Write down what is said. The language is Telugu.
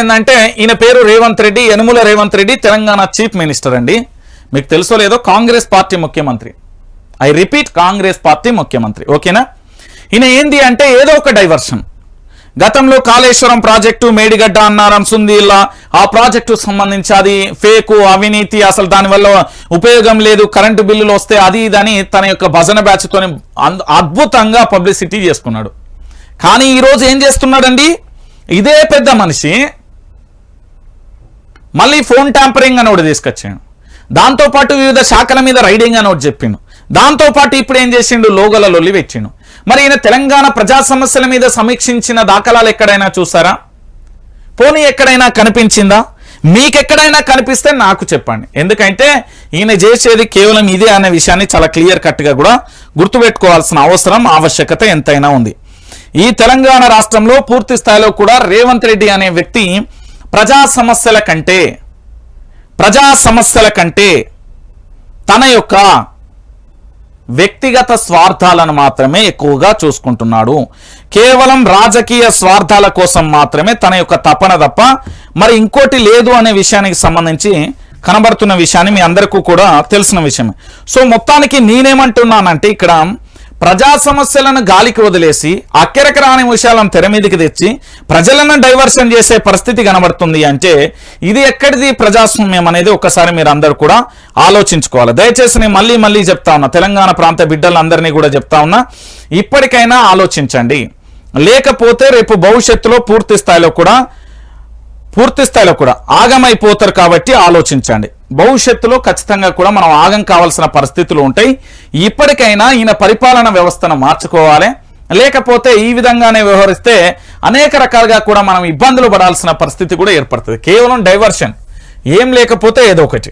ఏంటంటే ఈయన పేరు రేవంత్ రెడ్డి యనుముల రేవంత్ రెడ్డి తెలంగాణ చీఫ్ మినిస్టర్ అండి. మీకు తెలుసో లేదో కాంగ్రెస్ పార్టీ ముఖ్యమంత్రి. ఐ రిపీట్ కాంగ్రెస్ పార్టీ ముఖ్యమంత్రి. ఓకేనా? ఈయన ఏంది అంటే ఏదో ఒక డైవర్షన్. గతంలో కాళేశ్వరం ప్రాజెక్టు మేడిగడ్డ అన్నారం సుందీల్లా ఆ ప్రాజెక్టు సంబంధించి అది ఫేకు అవినీతి అసలు దానివల్ల ఉపయోగం లేదు కరెంటు బిల్లులు వస్తే అది ఇదని తన యొక్క భజన బ్యాచ్తో అద్భుతంగా పబ్లిసిటీ చేసుకున్నాడు. కానీ ఈరోజు ఏం చేస్తున్నాడండి? ఇదే పెద్ద మనిషి మళ్ళీ ఫోన్ ట్యాంపరింగ్ అని ఒకటి తీసుకొచ్చాడు. దాంతోపాటు వివిధ శాఖల మీద రైడింగ్ అని ఒకటి చెప్పిండు దాంతోపాటు ఇప్పుడు ఏం చేసిండు? లోగల లొల్లి పెట్టిండు. మరి ఈయన తెలంగాణ ప్రజా సమస్యల మీద సమీక్షించిన దాఖలాలు ఎక్కడైనా చూసారా? పోనీ ఎక్కడైనా కనిపించిందా? మీకెక్కడైనా కనిపిస్తే నాకు చెప్పండి. ఎందుకంటే ఈయన చేసేది కేవలం ఇదే అనే విషయాన్ని చాలా క్లియర్ కట్గా కూడా గుర్తుపెట్టుకోవాల్సిన అవసరం ఆవశ్యకత ఎంతైనా ఉంది. ఈ తెలంగాణ రాష్ట్రంలో పూర్తి స్థాయిలో కూడా రేవంత్ రెడ్డి అనే వ్యక్తి ప్రజా సమస్యల కంటే ప్రజా సమస్యల కంటే తన యొక్క వ్యక్తిగత స్వార్థాలను మాత్రమే ఎక్కువగా చూసుకుంటున్నాడు. కేవలం రాజకీయ స్వార్థాల కోసం మాత్రమే తన యొక్క తపన తప్ప మరి ఇంకోటి లేదు అనే విషయానికి సంబంధించి కనబడుతున్న విషయాన్ని మీ అందరికీ కూడా తెలిసిన విషయమే. సో మొత్తానికి నేనేమంటున్నానంటే ఇక్కడ ప్రజా సమస్యలను గాలికి వదిలేసి అక్కెరక రాని విషయాలను తెర మీదకి తెచ్చి ప్రజలను డైవర్షన్ చేసే పరిస్థితి కనబడుతుంది అంటే ఇది ఎక్కడిది ప్రజాస్వామ్యం అనేది ఒకసారి మీరు అందరూ కూడా ఆలోచించుకోవాలి. దయచేసి నేను మళ్ళీ మళ్ళీ చెప్తా ఉన్నా తెలంగాణ ప్రాంత బిడ్డలందరినీ కూడా చెప్తా ఉన్నా ఇప్పటికైనా ఆలోచించండి. లేకపోతే రేపు భవిష్యత్తులో పూర్తి స్థాయిలో కూడా పూర్తి స్థాయిలో కూడా ఆగమైపోతారు కాబట్టి ఆలోచించండి. భవిష్యత్తులో ఖచ్చితంగా కూడా మనం ఆగం కావాల్సిన పరిస్థితులు ఉంటాయి. ఇప్పటికైనా ఈయన పరిపాలన వ్యవస్థను మార్చుకోవాలి. లేకపోతే ఈ విధంగానే వ్యవహరిస్తే అనేక రకాలుగా కూడా మనం ఇబ్బందులు పడాల్సిన పరిస్థితి కూడా ఏర్పడుతుంది. కేవలం డైవర్షన్. ఏం లేకపోతే ఏదో ఒకటి.